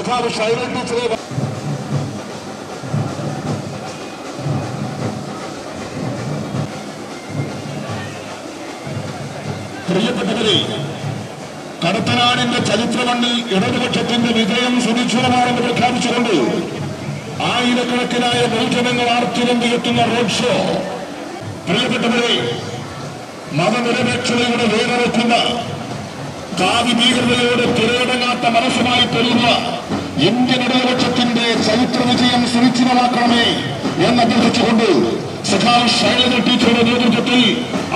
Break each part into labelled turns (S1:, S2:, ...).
S1: സഖാവ് ഷൈല ടീച്ചറെ പ്രിയപ്പെട്ടവരെ കടത്തനാടിന്റെ ചരിത്രമണ്ണിൽ ഇടതുപക്ഷത്തിന്റെ വിജയം സുനിശ്ചിതമാണെന്ന് പ്രഖ്യാപിച്ചുകൊണ്ട് ആയിരക്കണക്കിനായ ബഹുജനങ്ങൾ ആർത്തിരമ്പിയെത്തുന്ന റോഡ് ഷോ. പ്രിയപ്പെട്ടവരെ മതനിരപേക്ഷതയുടെ വേറെക്കുന്ന ജാതി ഭീകരതയോട് തിരയടങ്ങാത്ത മനസ്സുമായി തെളിയുന്ന ഇന്ത്യൻ ഇടതുപക്ഷത്തിന്റെ ചരിത്ര വിജയം സുനിശ്ചിതമാക്കണമേ എന്ന് അഭ്യർത്ഥിച്ചുകൊണ്ട് സഖാവ് ശൈലജ ടീച്ചറുടെ നേതൃത്വത്തിൽ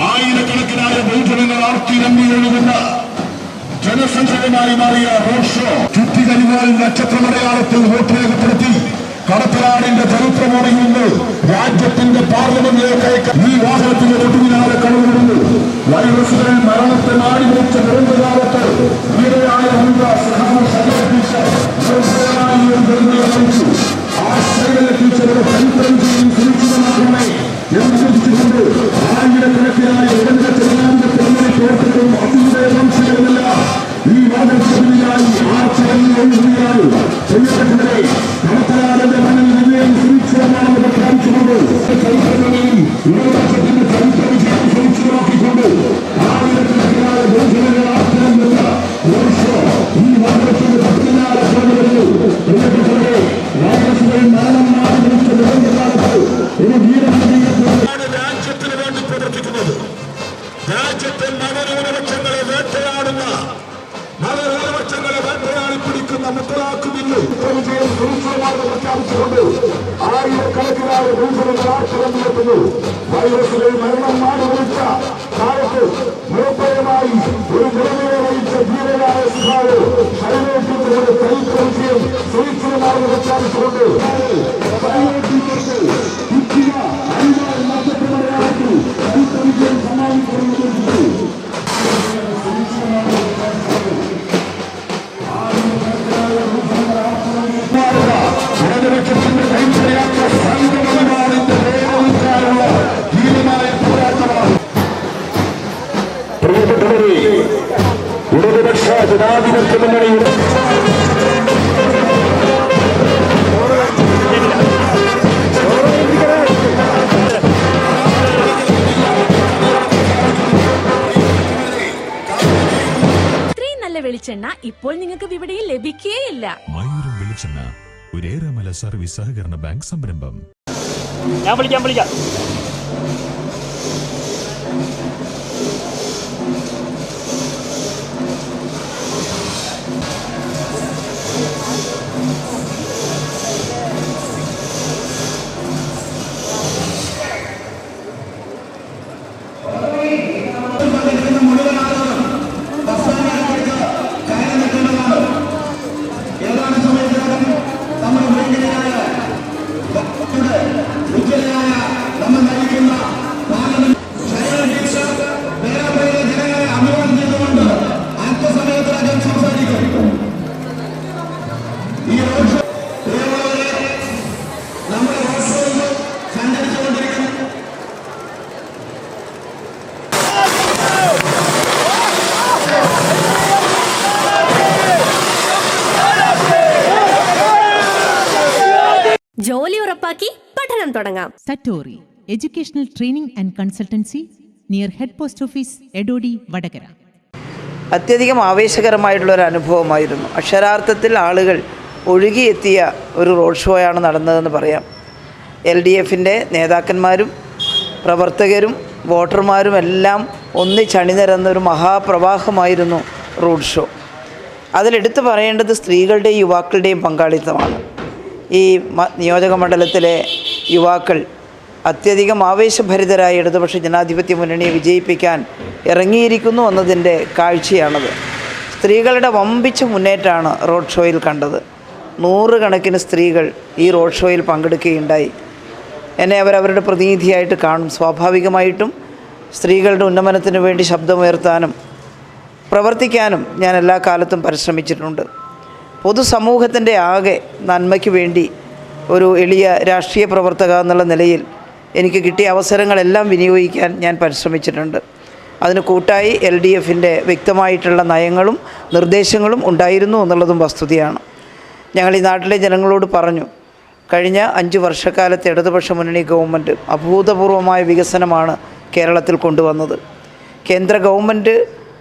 S1: ആയിരക്കണക്കിനായ ബഹുജനങ്ങൾ ആർത്തിരമ്പി എഴുതുന്ന ജനസഞ്ചയമായി മാറിയ റോഡ് ഷോ. ചുറ്റികരിവാൽ നക്ഷത്രമടയാളത്തിൽ വോട്ട് രേഖപ്പെടുത്തി കടത്തനാടിന്റെ ചരിത്രമറിയുന്നു രാജ്യത്തിന്റെ പാർലമെന്റിലേക്ക് ഈ വാഹനത്തിന്റെ തൊട്ടുപിന്നാലെ കടന്നുവിടുന്നു വൈറസുകളിൽ മരണത്തെ നാടി നാടിവെച്ച ദുരന്തകാലത്ത് ശൈലജ ടീച്ചറുടെ ചരിത്രം ഈ
S2: Obrigado, വെളിച്ചെണ്ണ ഇപ്പോൾ നിങ്ങൾക്ക് വിപണിയിൽ ലഭിക്കുകയില്ല
S3: മയൂരം വെളിച്ചെണ്ണ ഒരേറെമല സർവീസ് സഹകരണ ബാങ്ക് സംരംഭം.
S4: ഞാൻ വിളിക്കാം വിളിക്കാം.
S2: ജോലി ഉറപ്പാക്കി പഠനം തുടങ്ങാം.
S5: Satori educational training and consultancy near head post office Edodi Vadakara.
S6: അത്യധികം ആവേശകരമായിട്ടുള്ള ഒരു അനുഭവമായിരുന്നു. അക്ഷരാർത്ഥത്തിൽ ആളുകൾ ഒഴുകിയെത്തിയ ഒരു റോഡ് ഷോയാണ് നടന്നതെന്ന് പറയാം. എൽ ഡി എഫിന്റെ നേതാക്കന്മാരും പ്രവർത്തകരും വോട്ടർമാരും എല്ലാം ഒന്നിച്ചണിനിരന്ന ഒരു മഹാപ്രവാഹമായിരുന്നു റോഡ് ഷോ. അതിലെടുത്തു പറയേണ്ടത് സ്ത്രീകളുടെയും യുവാക്കളുടെയും പങ്കാളിത്തമാണ്. ഈ നിയോജക മണ്ഡലത്തിലെ യുവാക്കൾ അത്യധികം ആവേശഭരിതരായ ഇടതുപക്ഷ ജനാധിപത്യ മുന്നണിയെ വിജയിപ്പിക്കാൻ ഇറങ്ങിയിരിക്കുന്നു എന്നതിന്റെ കാഴ്ചയാണത്. സ്ത്രീകളുടെ വമ്പിച്ച മുന്നേറ്റമാണ് റോഡ് ഷോയിൽ കണ്ടത്. നൂറുകണക്കിന് സ്ത്രീകൾ ഈ റോഡ് ഷോയിൽ പങ്കെടുക്കുകയുണ്ടായി. എന്നെ അവരവരുടെ പ്രതിനിധിയായിട്ട് കാണും. സ്വാഭാവികമായിട്ടും സ്ത്രീകളുടെ ഉന്നമനത്തിന് വേണ്ടി ശബ്ദമുയർത്താനും പ്രവർത്തിക്കാനും ഞാൻ എല്ലാ കാലത്തും പരിശ്രമിച്ചിട്ടുണ്ട്. പൊതുസമൂഹത്തിന്റെ ആകെ നന്മയ്ക്ക് വേണ്ടി ഒരു എളിയ രാഷ്ട്രീയ പ്രവർത്തക എന്നുള്ള നിലയിൽ എനിക്ക് കിട്ടിയ അവസരങ്ങളെല്ലാം വിനിയോഗിക്കാൻ ഞാൻ പരിശ്രമിച്ചിട്ടുണ്ട്. അതിന് കൂട്ടായി എൽ ഡി എഫിന്റെ വ്യക്തമായിട്ടുള്ള നയങ്ങളും നിർദ്ദേശങ്ങളും ഉണ്ടായിരുന്നു എന്നുള്ളതും വസ്തുതയാണ്. ഞങ്ങൾ ഈ നാട്ടിലെ ജനങ്ങളോട് പറഞ്ഞു കഴിഞ്ഞ അഞ്ച് വർഷക്കാലത്തെ ഇടതുപക്ഷ മുന്നണി ഗവൺമെന്റ് അഭൂതപൂർവമായ വികസനമാണ് കേരളത്തിൽ കൊണ്ടുവന്നത്. കേന്ദ്ര ഗവൺമെന്റ്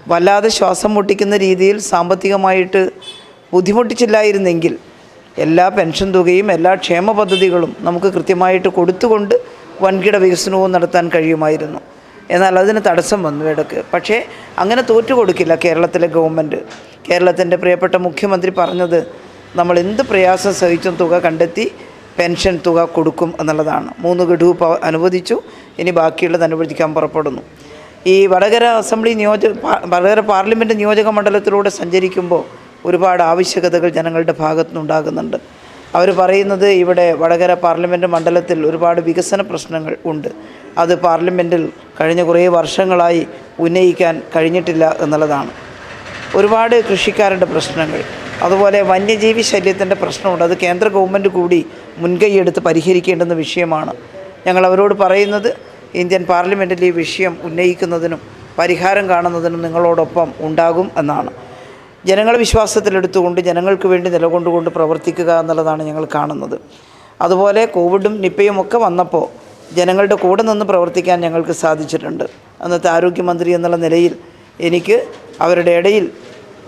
S6: വല്ലാതെ ശ്വാസം മുട്ടിക്കുന്ന രീതിയിൽ സാമ്പത്തികമായിട്ട് ബുദ്ധിമുട്ടിച്ചില്ലായിരുന്നെങ്കിൽ എല്ലാ പെൻഷൻ തുകയും എല്ലാ ക്ഷേമ പദ്ധതികളും നമുക്ക് കൃത്യമായിട്ട് കൊടുത്തുകൊണ്ട് വൻകിട വികസനവും നടത്താൻ കഴിയുമായിരുന്നു. എന്നാൽ അതിന് തടസ്സം വന്നു ഇടയ്ക്ക് പക്ഷേ അങ്ങനെ തോറ്റു കൊടുക്കില്ല കേരളത്തിലെ ഗവൺമെന്റ് കേരളത്തിന്റെ പ്രിയപ്പെട്ട മുഖ്യമന്ത്രി പറഞ്ഞത് നമ്മൾ എന്ത് പ്രയാസം സഹിച്ചും തുക കണ്ടെത്തി പെൻഷൻ തുക കൊടുക്കും എന്നുള്ളതാണ്. മൂന്ന് ഗഡു അനുവദിച്ചു. ഇനി ബാക്കിയുള്ളത് അനുവദിക്കാൻ പുറപ്പെടുന്നു. ഈ വടകര അസംബ്ലി നിയോജക വടകര പാർലമെന്റ് നിയോജക മണ്ഡലത്തിലൂടെ സഞ്ചരിക്കുമ്പോൾ ഒരുപാട് ആവശ്യകതകൾ ജനങ്ങളുടെ ഭാഗത്തുനിന്നുണ്ടാകുന്നുണ്ട്. അവർ പറയുന്നത് ഇവിടെ വടകര പാർലമെന്റ് മണ്ഡലത്തിൽ ഒരുപാട് വികസന പ്രശ്നങ്ങൾ ഉണ്ട്. അത് പാർലമെന്റിൽ കഴിഞ്ഞ കുറേ വർഷങ്ങളായി ഉന്നയിക്കാൻ കഴിഞ്ഞിട്ടില്ല എന്നുള്ളതാണ്. ഒരുപാട് കൃഷിക്കാരുടെ പ്രശ്നങ്ങൾ അതുപോലെ വന്യജീവി ശല്യത്തിന്റെ പ്രശ്നമുണ്ട്. അത് കേന്ദ്ര ഗവൺമെന്റ് കൂടി മുൻകൈയെടുത്ത് പരിഹരിക്കേണ്ടുന്ന വിഷയമാണ്. ഞങ്ങൾ അവരോട് പറയുന്നത് ഇന്ത്യൻ പാർലമെന്റിൽ ഈ വിഷയം ഉന്നയിക്കുന്നതിനും പരിഹാരം കാണുന്നതിനും നിങ്ങളോടൊപ്പം ഉണ്ടാകും എന്നാണ്. ജനങ്ങളെ വിശ്വാസത്തിലെടുത്തുകൊണ്ട് ജനങ്ങൾക്ക് വേണ്ടി നിലകൊണ്ടുകൊണ്ട് പ്രവർത്തിക്കുക എന്നുള്ളതാണ് ഞങ്ങൾ കാണുന്നത്. അതുപോലെ കോവിഡും നിപ്പയും ഒക്കെ വന്നപ്പോൾ ജനങ്ങളുടെ കൂടെ നിന്ന് പ്രവർത്തിക്കാൻ ഞങ്ങൾക്ക് സാധിച്ചിട്ടുണ്ട്. അന്നത്തെ ആരോഗ്യമന്ത്രി എന്നുള്ള നിലയിൽ എനിക്ക് അവരുടെ ഇടയിൽ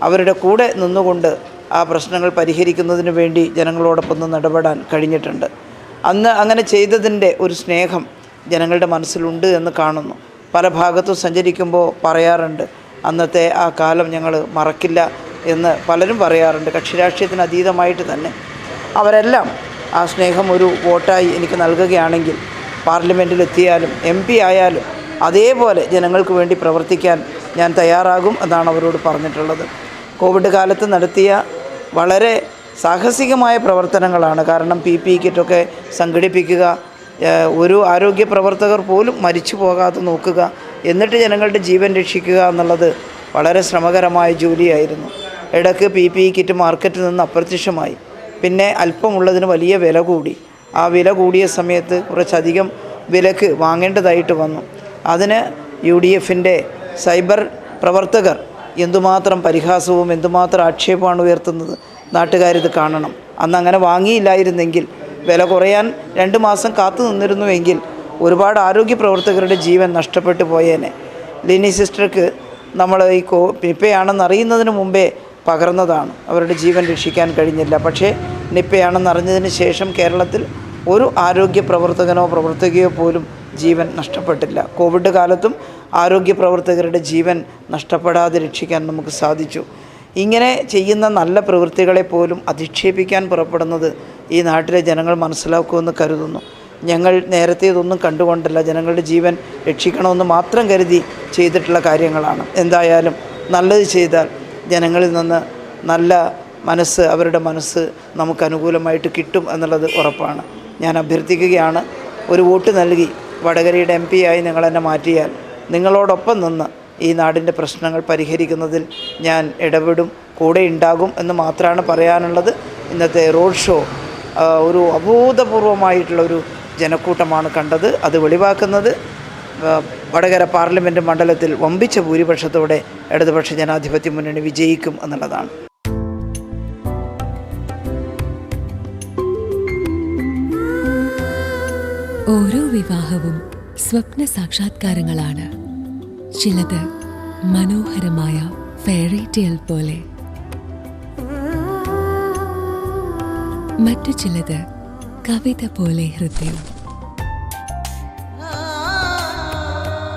S6: അവരുടെ കൂടെ നിന്നുകൊണ്ട് ആ പ്രശ്നങ്ങൾ പരിഹരിക്കുന്നതിന് വേണ്ടി ജനങ്ങളോടൊപ്പം നിന്ന് ഇടപെടാൻ കഴിഞ്ഞിട്ടുണ്ട്. അന്ന് അങ്ങനെ ചെയ്തതിന്റെ ഒരു സ്നേഹം ജനങ്ങളുടെ മനസ്സിലുണ്ട് എന്ന് കാണുന്നു. പല ഭാഗത്തും സഞ്ചരിക്കുമ്പോൾ പറയാറുണ്ട് അന്നത്തെ ആ കാലം ഞങ്ങൾ മറക്കില്ല എന്ന് പലരും പറയാറുണ്ട്. കക്ഷി രാഷ്ട്രീയത്തിന് അതീതമായിട്ട് തന്നെ. അവരെല്ലാം ആ സ്നേഹം ഒരു വോട്ടായി എനിക്ക് നൽകുകയാണെങ്കിൽ പാർലമെന്റിൽ എത്തിയാലും എം പി ആയാലും അതേപോലെ ജനങ്ങൾക്ക് വേണ്ടി പ്രവർത്തിക്കാൻ ഞാൻ തയ്യാറാകും എന്നാണ് അവരോട് പറഞ്ഞിട്ടുള്ളത്. കോവിഡ് കാലത്ത് നടത്തിയ വളരെ സാഹസികമായ പ്രവർത്തനങ്ങളാണ്. കാരണം പി പി കിറ്റൊക്കെ സംഘടിപ്പിക്കുക ഒരു ആരോഗ്യ പ്രവർത്തകർ പോലും മരിച്ചു പോകാതെ നോക്കുക എന്നിട്ട് ജനങ്ങളുടെ ജീവൻ രക്ഷിക്കുക എന്നുള്ളത് വളരെ ശ്രമകരമായ ജോലിയായിരുന്നു. ഇടയ്ക്ക് പി പി ഇ കിറ്റ് മാർക്കറ്റിൽ നിന്ന് അപ്രത്യക്ഷമായി. പിന്നെ അല്പമുള്ളതിന് വലിയ വില കൂടി. ആ വില കൂടിയ സമയത്ത് കുറച്ചധികം വിലക്ക് വാങ്ങേണ്ടതായിട്ട് വന്നു. അതിന് യു ഡി എഫിന്റെ സൈബർ പ്രവർത്തകർ എന്തുമാത്രം പരിഹാസവും എന്തുമാത്രം ആക്ഷേപമാണ് ഉയർത്തുന്നത് നാട്ടുകാരിത് കാണണം. അന്ന് അങ്ങനെ വാങ്ങിയില്ലായിരുന്നെങ്കിൽ വില കുറയാൻ രണ്ട് മാസം കാത്തു നിന്നിരുന്നുവെങ്കിൽ ഒരുപാട് ആരോഗ്യ പ്രവർത്തകരുടെ ജീവൻ നഷ്ടപ്പെട്ടു പോയേനെ. ലിനി സിസ്റ്റർക്ക് നമ്മൾ ഈ കോ പിപ്പയാണെന്ന് അറിയുന്നതിന് മുമ്പേ പകർന്നതാണ്. അവരുടെ ജീവൻ രക്ഷിക്കാൻ കഴിഞ്ഞില്ല. പക്ഷേ നിപ്പയാണെന്ന് അറിഞ്ഞതിന് ശേഷം കേരളത്തിൽ ഒരു ആരോഗ്യ പ്രവർത്തകനോ പ്രവർത്തകയോ പോലും ജീവൻ നഷ്ടപ്പെട്ടില്ല. കോവിഡ് കാലത്തും ആരോഗ്യ പ്രവർത്തകരുടെ ജീവൻ നഷ്ടപ്പെടാതെ രക്ഷിക്കാൻ നമുക്ക് സാധിച്ചു. ഇങ്ങനെ ചെയ്യുന്ന നല്ല പ്രവൃത്തികളെ പോലും അധിക്ഷേപിക്കാൻ പുറപ്പെടുന്നത് ഈ നാട്ടിലെ ജനങ്ങൾ മനസ്സിലാക്കുമെന്ന് കരുതുന്നു. ഞങ്ങൾ നേരത്തെ ഇതൊന്നും കണ്ടുകൊണ്ടല്ല. ജനങ്ങളുടെ ജീവൻ രക്ഷിക്കണമെന്ന് മാത്രം കരുതി ചെയ്തിട്ടുള്ള കാര്യങ്ങളാണ്. എന്തായാലും നല്ലത് ചെയ്താൽ ജനങ്ങളിൽ നിന്ന് നല്ല മനസ്സ് അവരുടെ മനസ്സ് നമുക്ക് അനുകൂലമായിട്ട് കിട്ടും എന്നുള്ളത് ഉറപ്പാണ്. ഞാൻ അഭ്യർത്ഥിക്കുകയാണ് ഒരു വോട്ട് നൽകി വടകരയുടെ എം പി ആയി നിങ്ങളെന്നെ മാറ്റിയാൽ നിങ്ങളോടൊപ്പം നിന്ന് ഈ നാടിന്റെ പ്രശ്നങ്ങൾ പരിഹരിക്കുന്നതിൽ ഞാൻ ഇടപെടും കൂടെ ഉണ്ടാകും എന്ന് മാത്രമാണ് പറയാനുള്ളത്. ഇന്നത്തെ റോഡ് ഷോ ഒരു അഭൂതപൂർവമായിട്ടുള്ളൊരു ജനക്കൂട്ടമാണ് കണ്ടത് അത് വെളിവാക്കുന്നത്. വടകര പാർലമെന്റ് മണ്ഡലത്തിൽ വമ്പിച്ച ഭൂരിപക്ഷത്തോടെ ഇടതുപക്ഷ ജനാധിപത്യ മുന്നണി വിജയിക്കും എന്നുള്ളതാണ്.
S7: ഓരോ വിവാഹവും സ്വപ്ന സാക്ഷാത്കാരങ്ങളാണ്. ചിലത് മനോഹരമായ ഫെയറി ടെയിൽ പോലെ. മറ്റു ചിലത് കവിത പോലെ ഹൃദയം.